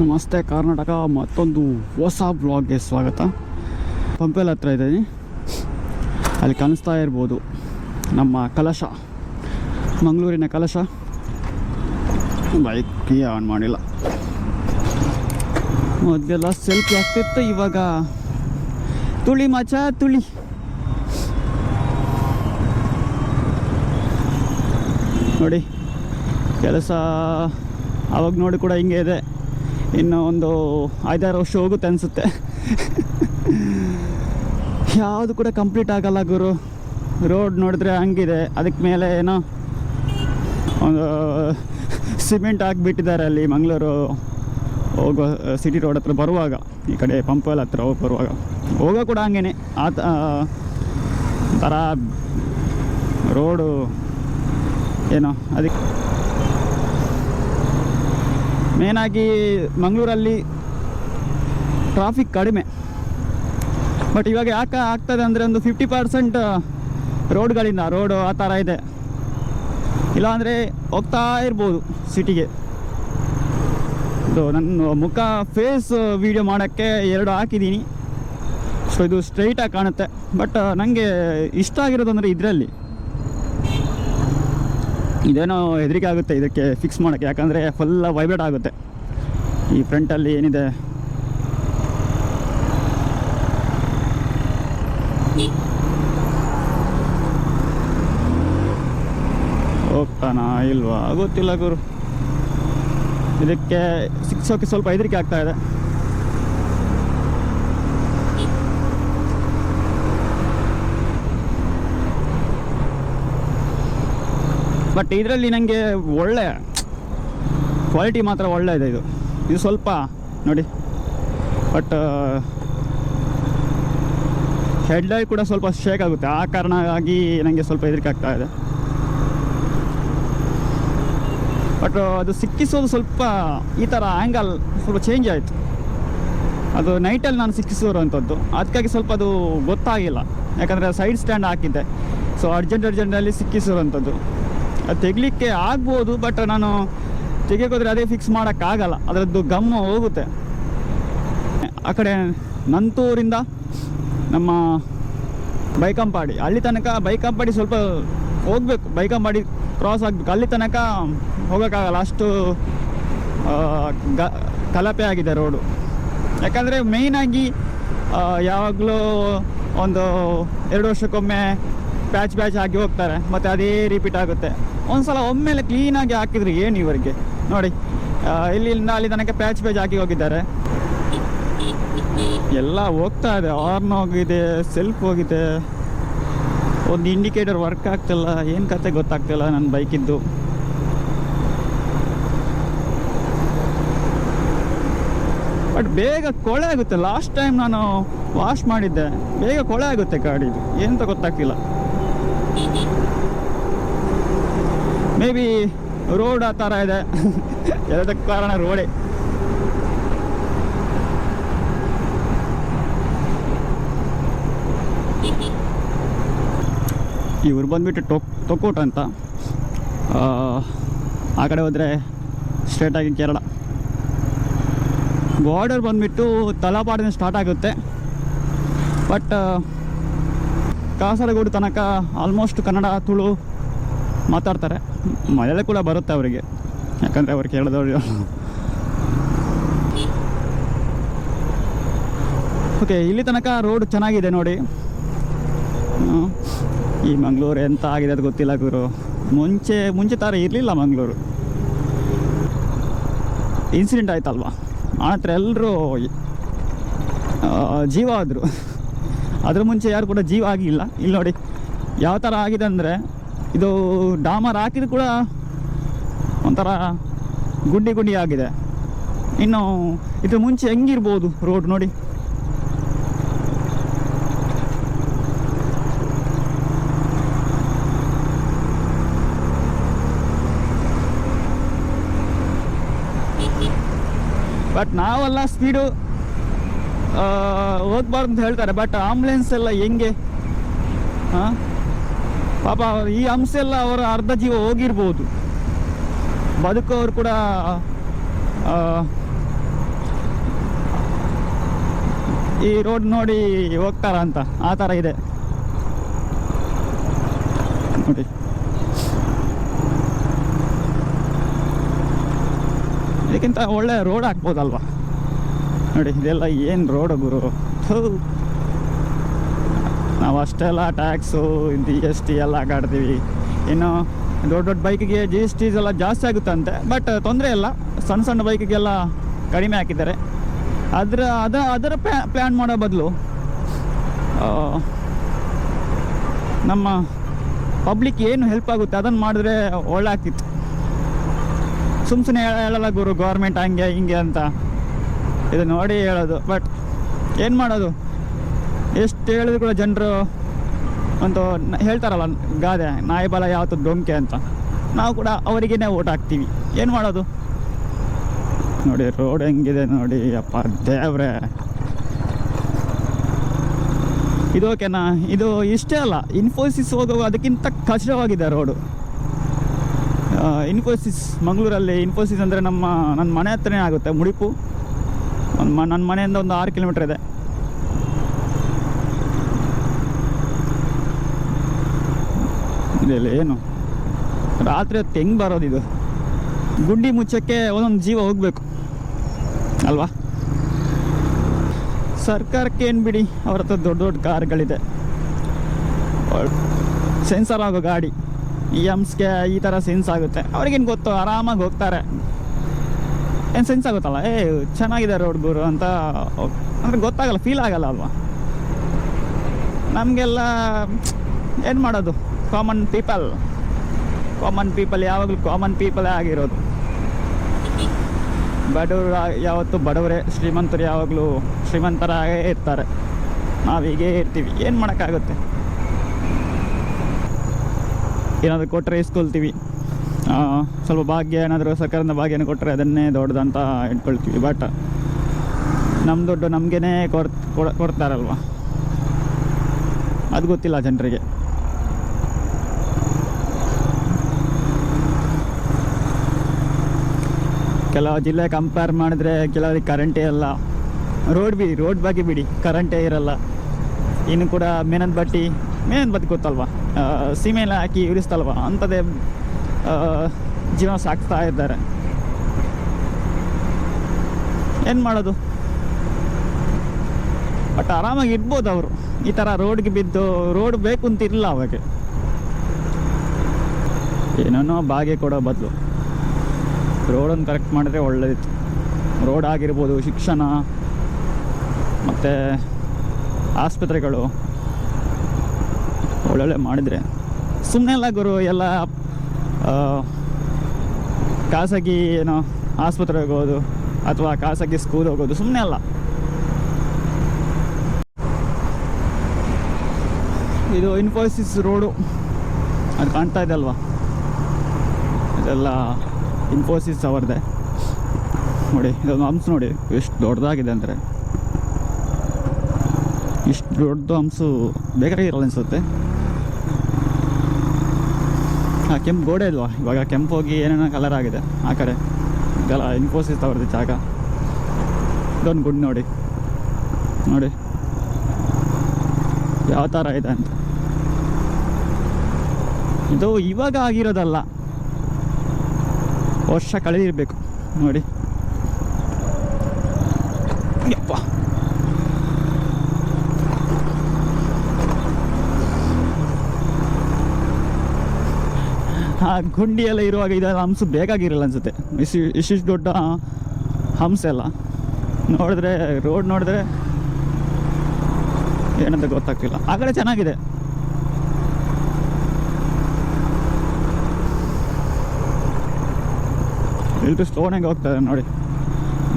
ನಮಸ್ತೆ, ಕರ್ನಾಟಕ ಮತ್ತೊಂದು ಹೊಸ ಬ್ಲಾಗ್ಗೆ ಸ್ವಾಗತ. ಪಂಪೆಲ್ ಹತ್ರ ಇದ್ದೀನಿ. ಅಲ್ಲಿ ಕಾಣಿಸ್ತಾ ಇರ್ಬೋದು ನಮ್ಮ ಕಲಶ. ಮಂಗಳೂರಿನ ಕಲಶ. ಬೈಕ್ ಆನ್ ಮಾಡಿಲ್ಲ. ಮೊದಲೆಲ್ಲ ಸೆಲ್ಫಿ ಆಗ್ತಿತ್ತು, ಇವಾಗ ತುಳಿ ಮಚ, ತುಳಿ. ನೋಡಿ, ಕೆಲಸ ಅವಾಗ ನೋಡಿ ಕೂಡ ಹಿಂಗೆ ಇದೆ. ಇನ್ನು ಒಂದು ಐದಾರು ವರ್ಷ ಹೋಗುತ್ತೆ ಅನಿಸುತ್ತೆ. ಯಾವುದು ಕೂಡ ಕಂಪ್ಲೀಟ್ ಆಗಲ್ಲ ಗುರು. ರೋಡ್ ನೋಡಿದ್ರೆ ಹಂಗಿದೆ. ಅದಕ್ಕೆ ಮೇಲೆ ಏನೋ ಒಂದು ಸಿಮೆಂಟ್ ಹಾಕ್ಬಿಟ್ಟಿದ್ದಾರೆ ಅಲ್ಲಿ ಮಂಗಳೂರು ಹೋಗೋ ಸಿಟಿ ರೋಡ್ ಹತ್ರ ಬರುವಾಗ. ಈ ಕಡೆ ಪಂಪಲ್ ಹತ್ರ ಹೋಗಿ ಬರುವಾಗ. ಹೋಗೋ ಕೂಡ ಹಂಗೇನೆ. ಆ ತ- ಥರ ರೋಡು ಏನೋ ಅದಕ್ಕೆ ಮೇನಾಗಿ ಮಂಗಳೂರಲ್ಲಿ ಟ್ರಾಫಿಕ್ ಕಡಿಮೆ. ಬಟ್ ಇವಾಗ ಯಾಕೆ ಆಗ್ತದೆ ಅಂದರೆ ಒಂದು ಫಿಫ್ಟಿ ಪರ್ಸೆಂಟ್ ರೋಡ್ಗಳಿಂದ, ರೋಡು ಆ ಥರ ಇದೆ. ಇಲ್ಲಾಂದರೆ ಹೋಗ್ತಾ ಇರ್ಬೋದು ಸಿಟಿಗೆ. ಇದು ನನ್ನ ಮುಖ ಫೇಸ್ ವೀಡಿಯೋ ಮಾಡೋಕ್ಕೆ ಎರಡು ಹಾಕಿದ್ದೀನಿ. ಸೊ ಇದು ಸ್ಟ್ರೈಟಾಗಿ ಕಾಣುತ್ತೆ. ಬಟ್ ನನಗೆ ಇಷ್ಟ ಆಗಿರೋದು ಅಂದರೆ ಇದರಲ್ಲಿ. ಇದೇನೋ ಹೆದರಿಕೆ ಆಗುತ್ತೆ ಇದಕ್ಕೆ ಫಿಕ್ಸ್ ಮಾಡೋಕ್ಕೆ, ಯಾಕಂದರೆ ಫುಲ್ ವೈಬ್ರೇಟ್ ಆಗುತ್ತೆ. ಈ ಫ್ರಂಟಲ್ಲಿ ಏನಿದೆ? ಹೋಗ್ತಾನಾ ಇಲ್ವಾ? ಗೊತ್ತಿಲ್ಲ ಗುರು. ಇದಕ್ಕೆ ಸಿಕ್ಸೋಕ್ಕೆ ಸ್ವಲ್ಪ ಹೆದರಿಕೆ ಆಗ್ತಾ ಇದೆ. ಬಟ್ ಇದರಲ್ಲಿ ನನಗೆ ಒಳ್ಳೆ ಕ್ವಾಲಿಟಿ ಮಾತ್ರ ಒಳ್ಳೆ ಇದೆ. ಇದು ಇದು ಸ್ವಲ್ಪ ನೋಡಿ. ಬಟ್ ಹೆಡ್ಲೈಟ್ ಕೂಡ ಸ್ವಲ್ಪ ಶೇಕ್ ಆಗುತ್ತೆ. ಆ ಕಾರಣವಾಗಿ ನನಗೆ ಸ್ವಲ್ಪ ಹೆದರಿಕೆ ಆಗ್ತಾ ಇದೆ ಬಟ್ ಅದು ಸಿಕ್ಕಿಸೋದು ಸ್ವಲ್ಪ ಈ ಥರ ಆ್ಯಂಗಲ್ ಸ್ವಲ್ಪ ಚೇಂಜ್ ಆಯಿತು. ಅದು ನೈಟಲ್ಲಿ ನಾನು ಸಿಕ್ಕಿಸಿರುವಂಥದ್ದು. ಅದಕ್ಕಾಗಿ ಸ್ವಲ್ಪ ಅದು ಗೊತ್ತಾಗಿಲ್ಲ. ಯಾಕಂದರೆ ಸೈಡ್ ಸ್ಟ್ಯಾಂಡ್ ಹಾಕಿದ್ದೆ. ಸೊ ಅರ್ಜೆಂಟ್ ಅರ್ಜೆಂಟಲ್ಲಿ ಸಿಕ್ಕಿಸಿರುವಂಥದ್ದು. ಅದು ತೆಗಲಿಕ್ಕೆ ಆಗ್ಬೋದು ಬಟ್ ನಾನು ತೆಗೆಯೋಕೋದ್ರೆ ಅದೇ ಫಿಕ್ಸ್ ಮಾಡೋಕ್ಕಾಗಲ್ಲ. ಅದರದ್ದು ಗಮ್ಮ ಹೋಗುತ್ತೆ. ಆ ಕಡೆ ನಂತೂರಿಂದ ನಮ್ಮ ಬೈಕಂಪಾಡಿ, ಅಲ್ಲಿ ತನಕ ಬೈಕಂಪಾಡಿ ಸ್ವಲ್ಪ ಹೋಗ್ಬೇಕು. ಬೈಕಂಪಾಡಿ ಕ್ರಾಸ್ ಆಗಬೇಕು. ಅಲ್ಲಿ ತನಕ ಹೋಗೋಕ್ಕಾಗಲ್ಲ. ಅಷ್ಟು ಗ ಕಲಪೆ ಆಗಿದೆ ರೋಡು ಯಾಕಂದರೆ ಮೇಯ್ನಾಗಿ ಯಾವಾಗಲೂ ಒಂದು ಎರಡು ವರ್ಷಕ್ಕೊಮ್ಮೆ ಪ್ಯಾಚ್ ಪ್ಯಾಚ್ ಹಾಕಿ ಹೋಗ್ತಾರೆ, ಮತ್ತು ಅದೇ ರಿಪೀಟ್ ಆಗುತ್ತೆ. ಒಂದು ಸಲ ಒಮ್ಮೆಲೆ ಕ್ಲೀನಾಗಿ ಹಾಕಿದ್ರೆ ಏನು ಇವರಿಗೆ? ನೋಡಿ ಇಲ್ಲಿ ಅಲ್ಲಿ ತನಕ ಪ್ಯಾಚ್ ಪ್ಯಾಚ್ ಹಾಕಿ ಹೋಗಿದ್ದಾರೆ. ಎಲ್ಲ ಹೋಗ್ತಾ ಇದೆ ಹಾರ್ನ್ ಹೋಗಿದೆ ಸೆಲ್ಫ್ ಹೋಗಿದೆ. ಒಂದು ಇಂಡಿಕೇಟರ್ ವರ್ಕ್ ಆಗ್ತಿಲ್ಲ, ಏನು ಕತೆ ಗೊತ್ತಾಗ್ತಿಲ್ಲ ನನ್ನ ಬೈಕಿದ್ದು ಬಟ್ ಬೇಗ ಕೊಳೆ ಆಗುತ್ತೆ. ಲಾಸ್ಟ್ ಟೈಮ್ ನಾನು ವಾಶ್ ಮಾಡಿದ್ದೆ, ಬೇಗ ಕೊಳೆ ಆಗುತ್ತೆ ಗಾಡಿದು ಏನಂತ ಗೊತ್ತಾಗ್ತಿಲ್ಲ. ಮೇ ಬಿ ರೋಡ್ ಆ ಥರ ಇದೆ. ಎಲ್ಲದಕ್ಕೆ ಕಾರಣ ರೋಡೇ ಇವ್ರು ಬಂದ್ಬಿಟ್ಟು ಟೊಕ್ ತೊಕ್ಕೋಟ ಅಂತ. ಆ, ಕಡೆ ಹೋದರೆ ಸ್ಟ್ರೇಟಾಗಿ ಕೇರಳ. ಬಾರ್ಡರ್ ಬಂದುಬಿಟ್ಟು ತಲಪಾಡಿನ ಸ್ಟಾರ್ಟ್ ಆಗುತ್ತೆ. ಬಟ್ ಕಾಸರಗೋಡು ತನಕ ಆಲ್ಮೋಸ್ಟ್ ಕನ್ನಡ, ತುಳು ಮಾತಾಡ್ತಾರೆ. ಮಲಯಾಳ ಕೂಡ ಬರುತ್ತೆ ಅವರಿಗೆ. ಯಾಕಂದರೆ ಅವ್ರು ಕೇಳಿದವರು ಓಕೆ ಇಲ್ಲಿ ತನಕ ರೋಡ್ ಚೆನ್ನಾಗಿದೆ ನೋಡಿ. ಈ ಮಂಗಳೂರು ಎಂತ ಆಗಿದೆ ಅದು ಗೊತ್ತಿಲ್ಲ ಗುರು. ಮುಂಚೆ ಮುಂಚೆ ತರ ಇರಲಿಲ್ಲ ಮಂಗಳೂರು. ಇನ್ಸಿಡೆಂಟ್ ಆಯ್ತಲ್ವಾ? ಆ ಎಲ್ಲರೂ ಜೀವ ಆದರು. ಅದ್ರ ಮುಂಚೆ ಯಾರು ಕೂಡ ಜೀವ ಆಗಿಲ್ಲ. ಇಲ್ಲಿ ನೋಡಿ ಯಾವ ಥರ ಆಗಿದೆ ಅಂದರೆ ಇದು ಡಾಮರ್ ಹಾಕಿದ್ರು ಕೂಡ ಒಂಥರ ಗುಂಡಿ ಗುಂಡಿ ಆಗಿದೆ. ಇನ್ನು ಇದ್ರ ಮುಂಚೆ ಹೆಂಗಿರ್ಬೋದು ರೋಡ್ ನೋಡಿ. ಬಟ್ ನಾವೆಲ್ಲ ಸ್ಪೀಡು ಹೋಗ್ಬಾರ್ದು ಅಂತ ಹೇಳ್ತಾರೆ ಬಟ್ ಆಂಬುಲೆನ್ಸ್ ಎಲ್ಲ ಹೆಂಗೆ? ಹಾಂ ಪಾಪ ಈ ಅಂಶ ಎಲ್ಲ ಅವರ ಅರ್ಧ ಜೀವ ಹೋಗಿರ್ಬೋದು. ಬದುಕೋರು ಕೂಡ ಈ ರೋಡ್ ನೋಡಿ ಹೋಗ್ತಾರ ಅಂತ, ಆ ಥರ ಇದೆ. ನೋಡಿ. ಇದಕ್ಕಿಂತ ಒಳ್ಳೆ ರೋಡ್ ಹಾಕ್ಬೋದಲ್ವಾ ನೋಡಿ, ಇದೆಲ್ಲ ಏನು ರೋಡ್ ಗುರು. ನಾವು ಅಷ್ಟೆಲ್ಲ ಟ್ಯಾಕ್ಸು ಜಿ ಎಸ್ ಟಿ ಎಲ್ಲ ಕಾಡ್ತೀವಿ ಇನ್ನು ದೊಡ್ಡ ದೊಡ್ಡ ಬೈಕಿಗೆ ಜಿ ಎಸ್ ಟೀಸ್ ಎಲ್ಲ ಜಾಸ್ತಿ ಆಗುತ್ತಂತೆ ಬಟ್ ತೊಂದರೆ ಇಲ್ಲ. ಸಣ್ಣ ಸಣ್ಣ ಬೈಕಿಗೆಲ್ಲ ಕಡಿಮೆ ಹಾಕಿದ್ದಾರೆ. ಅದರ, ಅದ, ಅದರ ಪ್ಲ್ಯಾನ್ ಮಾಡೋ ಬದಲು ನಮ್ಮ ಪಬ್ಲಿಕ್ ಏನು ಹೆಲ್ಪ್ ಆಗುತ್ತೆ? ಅದನ್ನು ಮಾಡಿದ್ರೆ ಒಳ್ಳೆ ಆಗ್ತಿತ್ತು. ಸುಮ್ ಸುಮ್ಮನೆ ಹೇಳಲ್ಲ ಗುರು ಗೌರ್ಮೆಂಟ್ ಹಂಗೆ, ಹಿಂಗೆ ಅಂತ. ಇದು ನೋಡಿ ಹೇಳೋದು. ಬಟ್ ಏನು ಮಾಡೋದು? ಎಷ್ಟು ಹೇಳಿದ್ರು ಕೂಡ ಜನರು ಒಂದು ಹೇಳ್ತಾರಲ್ಲ ಗಾದೆ, ನಾಯಿ ಬಲ ಯಾವತ್ತು ಡೊಂಕೆ ಅಂತ. ನಾವು ಕೂಡ ಅವರಿಗೇನೆ ಓಟ್ ಹಾಕ್ತೀವಿ. ಏನು ಮಾಡೋದು? ನೋಡಿ ರೋಡ್ ಹೆಂಗಿದೆ ನೋಡಿ ಅಪ್ಪ ದೇವ್ರೆ. ಇದು ಓಕೆನಾ ಇದು ಇಷ್ಟೇ ಅಲ್ಲ. ಇನ್ಫೋಸಿಸ್ ಹೋಗುವ ಅದಕ್ಕಿಂತ ಕಷ್ಟವಾಗಿದೆ ರೋಡು. ಇನ್ಫೋಸಿಸ್ ಮಂಗಳೂರಲ್ಲಿ ಇನ್ಫೋಸಿಸ್ ಅಂದರೆ ನಮ್ಮ, ನನ್ನ ಮನೆ ಹತ್ರನೇ ಆಗುತ್ತೆ, ಮುಡಿಪು. ನನ್ನ ಮನೆಯಿಂದ ಒಂದು ಆರು ಕಿಲೋಮೀಟ್ರ್ ಇದೆ. ಇದೆಲ್ಲ ಏನು? ರಾತ್ರಿ ಹೊತ್ತು ಹೆಂಗೆ ಇದು? ಗುಂಡಿ ಮುಚ್ಚಕ್ಕೆ ಒಂದೊಂದು ಜೀವ ಹೋಗಬೇಕು. ಅಲ್ವಾ? ಸರ್ಕಾರಕ್ಕೆ ಏನು ಬಿಡಿ, ಅವ್ರ ಹತ್ರ ದೊಡ್ಡ ದೊಡ್ಡ ಕಾರ್ಗಳಿದೆ. ಸೆನ್ಸರ್ ಆಗೋ ಗಾಡಿ, ಈ ಎಮ್ಸ್ಗೆ ಈ ಥರ ಸೆನ್ಸ್ ಆಗುತ್ತೆ. ಅವ್ರಿಗೇನು ಗೊತ್ತು? ಆರಾಮಾಗಿ ಹೋಗ್ತಾರೆ. ಏನು ಸೆನ್ಸ್ ಆಗುತ್ತಲ್ಲ? ಏ ಚೆನ್ನಾಗಿದೆ ರೋಡ್ ಗುರು ಅಂತ ಅಂದರೆ ಗೊತ್ತಾಗಲ್ಲ ಫೀಲ್ ಆಗಲ್ಲ ಅಲ್ವಾ? ನಮಗೆಲ್ಲ ಏನು ಮಾಡೋದು? ಕಾಮನ್ ಪೀಪಲ್ ಕಾಮನ್ ಪೀಪಲ್ ಯಾವಾಗಲೂ ಕಾಮನ್ ಪೀಪಲೇ ಆಗಿರೋದು. ಬಡವರು ಯಾವತ್ತು ಬಡವರೇ, ಶ್ರೀಮಂತರು ಯಾವಾಗಲೂ ಶ್ರೀಮಂತರಾಗೇ ಇರ್ತಾರೆ. ನಾವು ಹೀಗೇ ಇರ್ತೀವಿ. ಏನು ಮಾಡೋಕ್ಕಾಗುತ್ತೆ? ಏನಾದರೂ ಕೊಟ್ಟರೆ ಇಸ್ಕೊಳ್ತೀವಿ. ಸ್ವಲ್ಪ ಭಾಗ್ಯ ಏನಾದರೂ ಸರ್ಕಾರದ ಭಾಗ್ಯನ ಕೊಟ್ಟರೆ ಅದನ್ನೇ ದೊಡ್ಡದಂತ ಇಟ್ಕೊಳ್ತೀವಿ. ಬಟ್ ನಮ್ಮ ದುಡ್ಡು ನಮಗೇ ಕೊಡ್ ಕೊಡ್- ಕೊಡ್ತಾರಲ್ವ? ಅದು ಗೊತ್ತಿಲ್ಲ ಜನರಿಗೆ. ಕೆಲವು ಜಿಲ್ಲೆ ಕಂಪೇರ್ ಮಾಡಿದ್ರೆ ಕೆಲವರಿಗೆ ಕರೆಂಟೇ ಇಲ್ಲ. ರೋಡ್ ಬಿಡಿ ರೋಡ್ ಬಗ್ಗೆ ಬಿಡಿ. ಕರೆಂಟೇ ಇರಲ್ಲ. ಇನ್ನು ಕೂಡ ಮೇನದ ಬಟ್ಟಿ, ಮೇನದ ಬತ್ತಿ ಗೊತ್ತಲ್ವಾ? ಸೀಮೆಲ್ಲ ಹಾಕಿ ಉರಿಸ್ತಲ್ವ ಅಂಥದ್ದೇ ಜೀವನ ಸಾಕ್ತಾ ಇದ್ದಾರೆ. ಏನು ಮಾಡೋದು? ಬಟ್ ಆರಾಮಾಗಿ ಇರ್ಬೋದು ಅವರು. ಈ ಥರ ರೋಡ್ಗೆ ಬಿದ್ದು ರೋಡ್ ಬೇಕು ಅಂತ ಇಲ್ಲ ಅವಾಗ. ಏನೇನೋ ಬಾಗೆ ಕೊಡೋ ಬದಲು. ರೋಡನ್ನು ಕರೆಕ್ಟ್ ಮಾಡಿದ್ರೆ ಒಳ್ಳೇದಿತ್ತು. ರೋಡ್ ಆಗಿರ್ಬೋದು, ಶಿಕ್ಷಣ, ಮತ್ತು ಆಸ್ಪತ್ರೆಗಳು ಒಳ್ಳೊಳ್ಳೆ ಮಾಡಿದರೆ. ಸುಮ್ಮನೆ ಎಲ್ಲ ಗುರು, ಎಲ್ಲ ಖಾಸಗಿ ಏನೋ ಆಸ್ಪತ್ರೆಗೆ ಹೋಗೋದು ಅಥವಾ ಖಾಸಗಿ ಸ್ಕೂಲ್ ಹೋಗೋದು ಸುಮ್ಮನೆ ಅಲ್ಲ. ಇದು ಇನ್ಫೋಸಿಸ್ ರೋಡು ಅದು ಕಾಣ್ತಾ ಇದೆ ಅಲ್ವಾ? ಇದೆಲ್ಲ ಇನ್ಫೋಸಿಸ್ ಅವರದೆ. ನೋಡಿ, ಇದೊಂದು ಹಂಸ ನೋಡಿ, ಎಷ್ಟು ದೊಡ್ಡದಾಗಿದೆ ಅಂದರೆ. ಇಷ್ಟು ದೊಡ್ಡದು ಹಂಸು ಬೇಕಾಗಿರಲ್ಲ ಅನಿಸುತ್ತೆ. ಆ ಕೆಂಪು ಗೋಡೆ ಇಲ್ವಾ? ಇವಾಗ ಕೆಂಪು ಹೋಗಿ ಏನೇನೋ ಕಲರ್ ಆಗಿದೆ ಆ ಕಡೆ. ಇದೆಲ್ಲ ಇನ್ಫೋಸಿಸ್ ಅವ್ರದ್ದು ಜಾಗ. ಇದೊಂದು ಗುಡ್ ನೋಡಿ. ನೋಡಿ. ಯಾವ ಥರ ಇದೆ ಅಂತ. ಇದು ಇವಾಗ ಆಗಿರೋದಲ್ಲ. ವರ್ಷ ಕಳೆದಿರಬೇಕು. ನೋಡಿ. ಯಪ್ಪ. ಆ ಗುಂಡಿ ಎಲ್ಲ ಇರುವಾಗ ಇದೆಲ್ಲ ಹಂಸ ಬೇಕಾಗಿರಲ್ಲ ಅನ್ಸುತ್ತೆ. ಇಷ್ಟು ಇಷ್ಟಿಷ್ಟು ದೊಡ್ಡ ಹಂಸ ಎಲ್ಲ ನೋಡಿದ್ರೆ ರೋಡ್ ನೋಡಿದ್ರೆ ಏನಂತ ಗೊತ್ತಾಗ್ತಿಲ್ಲ. ಆ ಕಡೆ ಚೆನ್ನಾಗಿದೆ. ಎಲ್ಲರೂ ಸ್ಲೋನಾಗೆ ಹೋಗ್ತಾರೆ ನೋಡಿ.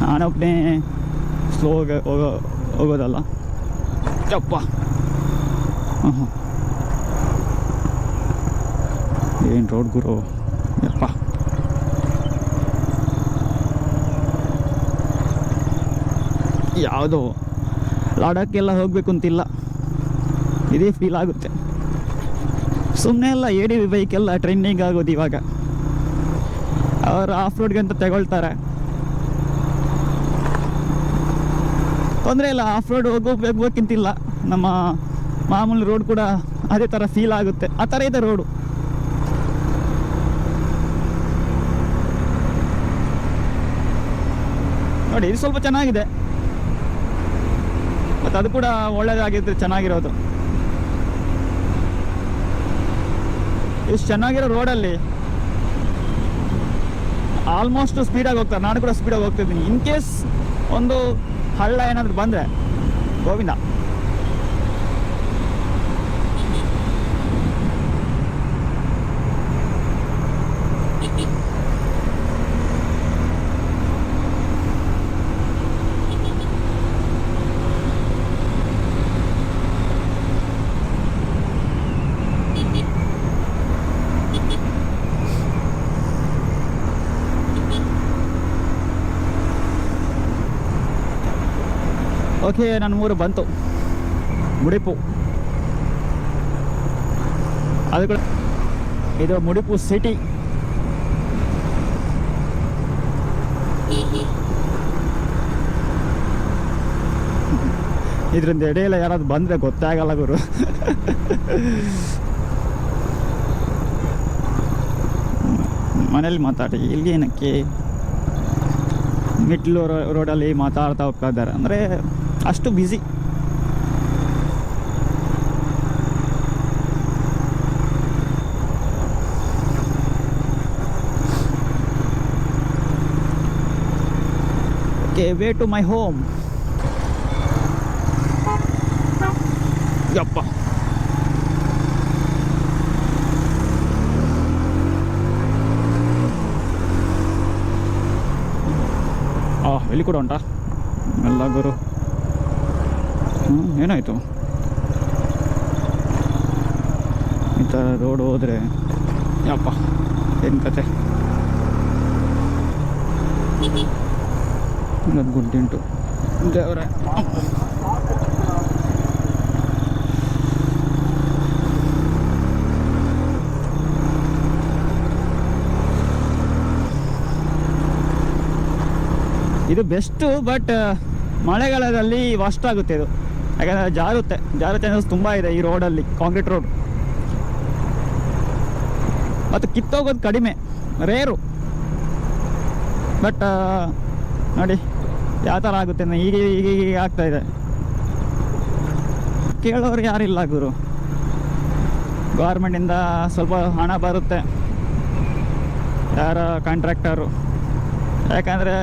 ನಾನೊಬ್ಬನೇ ಸ್ಲೋ ಹೋಗೋ, ಹೋಗೋದಲ್ಲ. ಯಪ್ಪ. ಹಾಂ ಏನು ರೋಡ್ ಗುರು? ಯಪ್ಪ. ಯಾವುದೋ. ಲಡಾಖೆಲ್ಲ ಹೋಗಬೇಕು ಅಂತಿಲ್ಲ ಇದೇ ಫೀಲ್ ಆಗುತ್ತೆ. ಸುಮ್ಮನೆ ಎಲ್ಲ ಏಡಿ ಡಿ ಬೈಕ್ ಎಲ್ಲ ಟ್ರೆಂಡಿಂಗ್ ಆಗೋದು ಇವಾಗ. ಅವರು ಆಫ್ ರೋಡ್ಗೆ ಅಂತ ತಗೊಳ್ತಾರೆ. ತೊಂದರೆ ಇಲ್ಲ ಆಫ್ ರೋಡ್ ಹೋಗ್ಬೇಕಂತಿಲ್ಲ ನಮ್ಮ ಮಾಮೂಲಿ ರೋಡ್ ಕೂಡ ಅದೇ ಥರ ಫೀಲ್ ಆಗುತ್ತೆ. ಆ ಥರ ಇದೆ ರೋಡು ನೋಡಿ, ಇದು ಸ್ವಲ್ಪ ಚೆನ್ನಾಗಿದೆ. ಮತ್ತು ಅದು ಕೂಡ ಒಳ್ಳೇದಾಗಿದ್ರೆ ಚೆನ್ನಾಗಿರೋದು. ಇಷ್ಟು ಚೆನ್ನಾಗಿರೋ ರೋಡಲ್ಲಿ ಆಲ್ಮೋಸ್ಟ್ ಸ್ಪೀಡಾಗಿ ಹೋಗ್ತಾರೆ. ನಾನು ಕೂಡ ಸ್ಪೀಡಾಗಿ ಹೋಗ್ತಿದ್ದೀನಿ. ಇನ್ ಕೇಸ್ ಒಂದು ಹಳ್ಳ ಏನಾದರೂ ಬಂದರೆ, ಗೋವಿಂದ. ಓಕೆ ನನ್ನ ಮೂರು ಬಂತು. ಮುಡಿಪು. ಅದು ಕೂಡ ಇದು ಮುಡಿಪು ಸಿಟಿ ಇದರಿಂದ ಎಡೆಯಲ್ಲ ಯಾರಾದ್ರು ಬಂದರೆ ಗೊತ್ತಾಗಲ್ಲ ಗುರು. ಮನೇಲಿ ಮಾತಾಡಿ, ಇಲ್ಲಿ ಏನಕ್ಕೆ? ಮಿಟ್ಲು ರೋಡಲ್ಲಿ ಮಾತಾಡ್ತಾ ಹೋಗ್ತಾ ಇದ್ದಾರೆ. ಅಂದರೆ ಅಷ್ಟು busy okay way to my home ಯಪ್ಪ ಆ ಎಲ್ಲಿ ಕೂಡ ಉಂಟಾ ಎಲ್ಲ ಏನಾಯಿತು? ಈ ಥರ ರೋಡ್ ಹೋದರೆ ಯಪ್ಪ, ಏನು ಕತೆ? ಅದು ಗುಡ್ಡಿಂಟು ದೇವರೇ. ಇದು ಬೆಸ್ಟು ಬಟ್ ಮಳೆಗಾಲದಲ್ಲಿ ವಸ್ಟ್ ಆಗುತ್ತೆ ಇದು. ಯಾಕಂದರೆ ಜಾರುತ್ತೆ ಜಾರು ಚಾನ್ಸಸ್ ತುಂಬ ಇದೆ ಈ ರೋಡಲ್ಲಿ ಕಾಂಕ್ರೀಟ್ ರೋಡ್ ಮತ್ತು ಕಿತ್ತೋಗೋದು ಕಡಿಮೆ ರೇರು ಬಟ್ ನೋಡಿ, ಯಾವ ಥರ ಆಗುತ್ತೆ ಈಗ ಈಗ ಈಗ ಆಗ್ತಾ ಇದೆ. ಕೇಳೋರು ಯಾರಿಲ್ಲ ಗುರು. ಗೌರ್ಮೆಂಟಿಂದ ಸ್ವಲ್ಪ ಹಣ ಬರುತ್ತೆ. ಯಾರ ಕಾಂಟ್ರಾಕ್ಟರು ಯಾಕಂದರೆ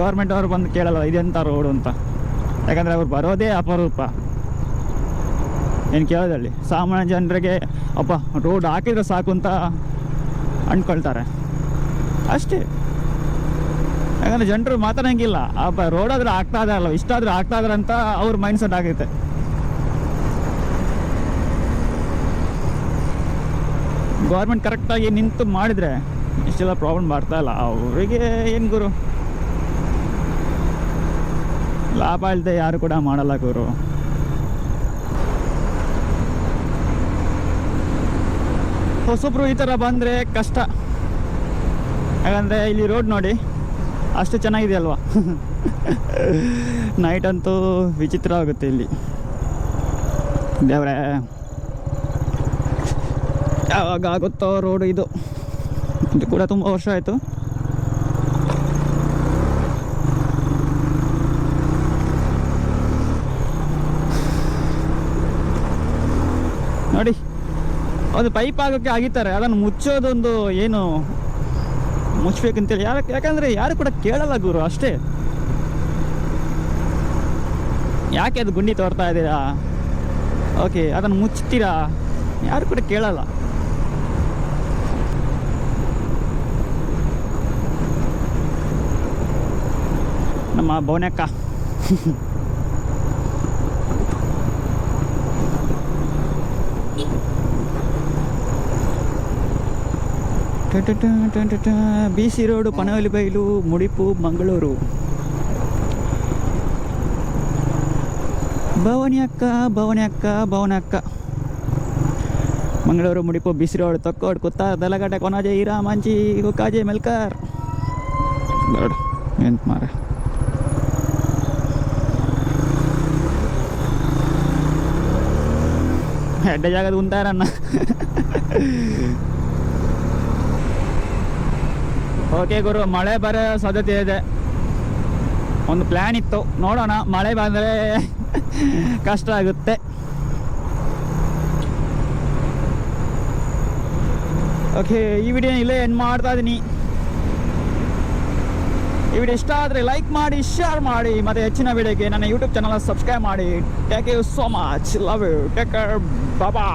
ಗೌರ್ಮೆಂಟ್ ಅವ್ರು ಬಂದು ಕೇಳಲ್ಲ ಇದೆಂಥ ರೋಡು ಅಂತ. ಯಾಕಂದರೆ ಅವ್ರು ಬರೋದೇ ಅಪರೂಪ. ಏನು ಕೇಳೋದಲ್ಲಿ ಸಾಮಾನ್ಯ ಜನರಿಗೆ ಅಪ್ಪ ರೋಡ್ ಹಾಕಿದ್ರೆ ಸಾಕು ಅಂತ ಅಂದ್ಕೊಳ್ತಾರೆ. ಅಷ್ಟೇ. ಯಾಕಂದರೆ ಜನರು ಮಾತಾಡೋಂಗಿಲ್ಲ. ಅಪ್ಪ ರೋಡಾದರೆ ಆಗ್ತಾ ಇದಾರಲ್ಲ ಇಷ್ಟ ಆಗ್ತಾ ಇದಾರೆ ಅಂತ ಅವ್ರ ಮೈಂಡ್ ಸೆಟ್ ಆಗುತ್ತೆ ಗೌರ್ಮೆಂಟ್ ಕರೆಕ್ಟಾಗಿ ನಿಂತು ಮಾಡಿದರೆ ಇಷ್ಟೆಲ್ಲ ಪ್ರಾಬ್ಲಮ್ ಬರ್ತಾ ಇಲ್ಲ. ಅವರಿಗೆ ಏನು ಗುರು? ಲಾಭ ಇಲ್ಲದೆ ಯಾರು ಕೂಡ ಮಾಡಲ್ಲ ಗುರು ಹೊಸಬ್ರು ಈ ಥರ ಬಂದರೆ ಕಷ್ಟ. ಯಾಕಂದರೆ ಇಲ್ಲಿ ರೋಡ್ ನೋಡಿ, ಅಷ್ಟು ಚೆನ್ನಾಗಿದೆ ಅಲ್ವಾ ನೈಟ್ ಅಂತೂ ವಿಚಿತ್ರ ಆಗುತ್ತೆ ಇಲ್ಲಿ. ದೇವ್ರೆ, ಯಾವಾಗ ಆಗುತ್ತೋ ರೋಡ್ ಇದು. ಇದು ಕೂಡ ತುಂಬ ವರ್ಷ ಆಯಿತು ನೋಡಿ ಒಂದು ಪೈಪ್ ಆಗೋಕ್ಕೆ ಆಗಿದ್ದಾರೆ. ಅದನ್ನು ಮುಚ್ಚೋದೊಂದು ಏನು ಮುಚ್ಚಬೇಕಂತೇಳಿ. ಯಾರು ಯಾಕಂದರೆ ಯಾರು ಕೂಡ ಕೇಳಲ್ಲ ಗುರು, ಅಷ್ಟೇ. ಯಾಕೆ ಅದು ಗುಂಡಿ ತೋರ್ತಾ ಇದ್ದೀರಾ ಓಕೆ ಅದನ್ನು ಮುಚ್ತೀರಾ? ಯಾರು ಕೂಡ ಕೇಳಲ್ಲ. ನಮ್ಮ ಭವನಕ್ಕ. బీసీ రోడ్ పనవలి బయలు ముడిపు మంగళూరు భవని అక్క భవని అక్క భవని అక్క ಮಂಗಳೂರು ಮುಡಿಪು ಬಿಸಿರೋಡು ತಕ್ಕೋಡು ಕುತ್ತ ದಲಗಡ್ಡೆ ಕೊನಾಜೆ ಈರಾ ಮಾಂಚಿ ಕುಕ್ಕಾಜೆ ಮೆಲ್ಕರ್ ದೊಡ್ಡ ಎಂತ ಮಾರ ಹೆಡ್ಡ ಜಾಗದ ಕುಂತಾರಣ್ಣ ಓಕೆ ಗುರು, ಮಳೆ ಬರೋ ಸಾಧ್ಯತೆ ಇದೆ. ಒಂದು ಪ್ಲ್ಯಾನ್ ಇತ್ತು. ನೋಡೋಣ, ಮಳೆ ಬಂದರೆ ಕಷ್ಟ ಆಗುತ್ತೆ. ಓಕೆ ಈ ವಿಡಿಯೋ ಇಲ್ಲೇ ಎಂಡ್ ಮಾಡ್ತಾ ಇದ್ದೀನಿ ಈ ವಿಡಿಯೋ ಇಷ್ಟ ಆದರೆ ಲೈಕ್ ಮಾಡಿ ಶೇರ್ ಮಾಡಿ. ಮತ್ತು ಹೆಚ್ಚಿನ ವಿಡಿಯೋಗೆ ನನ್ನ ಯೂಟ್ಯೂಬ್ ಚಾನಲ್ ಸಬ್ಸ್ಕ್ರೈಬ್ ಮಾಡಿ. Take you so much love you take care Baba